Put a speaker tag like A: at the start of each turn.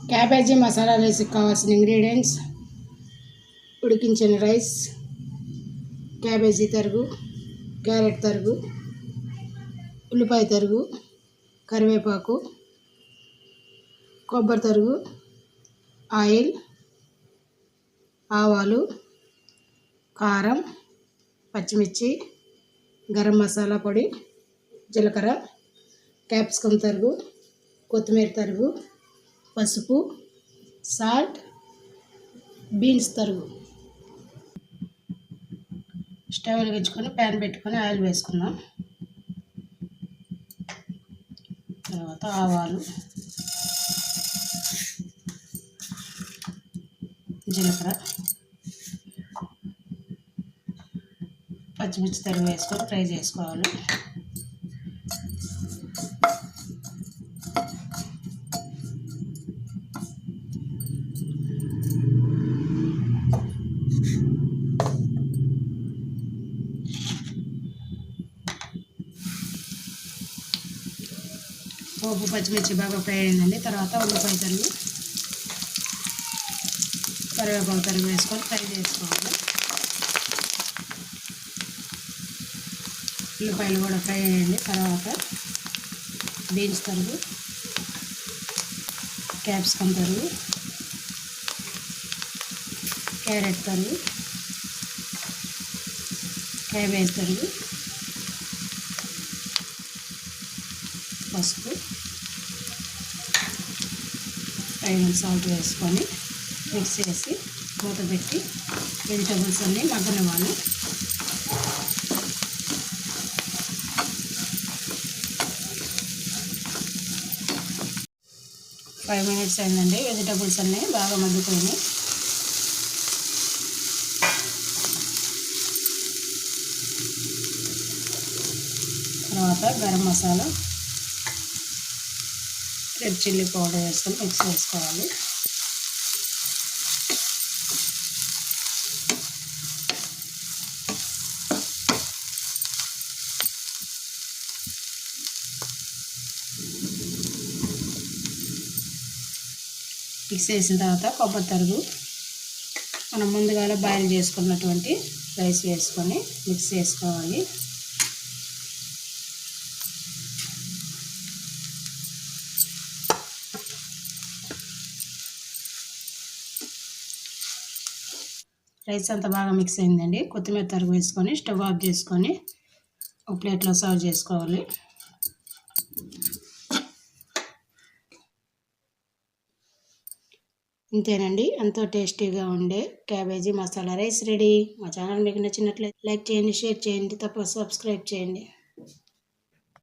A: Cabbage masala రైస్కి కావాల్సిన ingredients ఉడికించిన రైస్ క్యాబేజీ తరుగు క్యారెట్ తరుగు ఉల్లిపాయ తరుగు కరివేపాకు కొబ్బరి తరుగు ఆయిల్ ఆవాలు కారం పచ్చిమిర్చి గరం మసాలా పొడి జీలకర్ర క్యాప్సికమ్ తరుగు కొత్తిమీర తరుగు పసుపు సాల్ట్ బీన్స్ తరుగు. స్టవ్ వెలిగించుకొని ప్యాన్ పెట్టుకొని ఆయిల్ వేసుకున్నాం తర్వాత ఆవాలు జీలకర్ర పచ్చిమిర్చి తరిగి వేసుకొని ఫ్రై చేసుకోవాలి. పోపు పచ్చిమిర్చి బాగా ఫ్రై అయిందండి. తర్వాత ఉల్లిపాయ తరుగు కరివేపాకు తరుగు వేసుకొని ఫ్రై చేసుకోవాలి. ఉల్లిపాయలు కూడా ఫ్రై అయ్యండి తర్వాత బీన్స్ తరుగు క్యాప్సికమ్ తరుగు క్యారెట్ తరుగు క్యాబేజ్ తరుగు పసుపు తగిన సాల్ట్ వేసుకొని మిక్స్ చేసి మూత పెట్టి వెజిటబుల్స్ అన్నీ మగ్గనివ్వాలి. ఫైవ్ మినిట్స్ అయిందండి. వెజిటబుల్స్ అన్నీ బాగా మగ్గిపోయినాయి. తర్వాత garam masala red chilli powder వేసుకొని మిక్స్ చేసుకోవాలి. మిక్స్ చేసిన తర్వాత కొబ్బరి తరుగు మనం ముందుగా బాయిల్ చేసుకున్నటువంటి రైస్ వేసుకొని మిక్స్ చేసుకోవాలి. రైస్ అంతా బాగా మిక్స్ అయిందండి. కొత్తిమీర తరుగు వేసుకొని స్టవ్ ఆఫ్ చేసుకొని ఒక ప్లేట్లో సర్వ్ చేసుకోవాలి. ఇంతేనండి. ఎంతో టేస్టీగా ఉండే క్యాబేజీ మసాలా రైస్ రెడీ. మా ఛానల్ మీకు నచ్చినట్లయితే లైక్ చేయండి షేర్ చేయండి తప్ప సబ్స్క్రైబ్ చేయండి.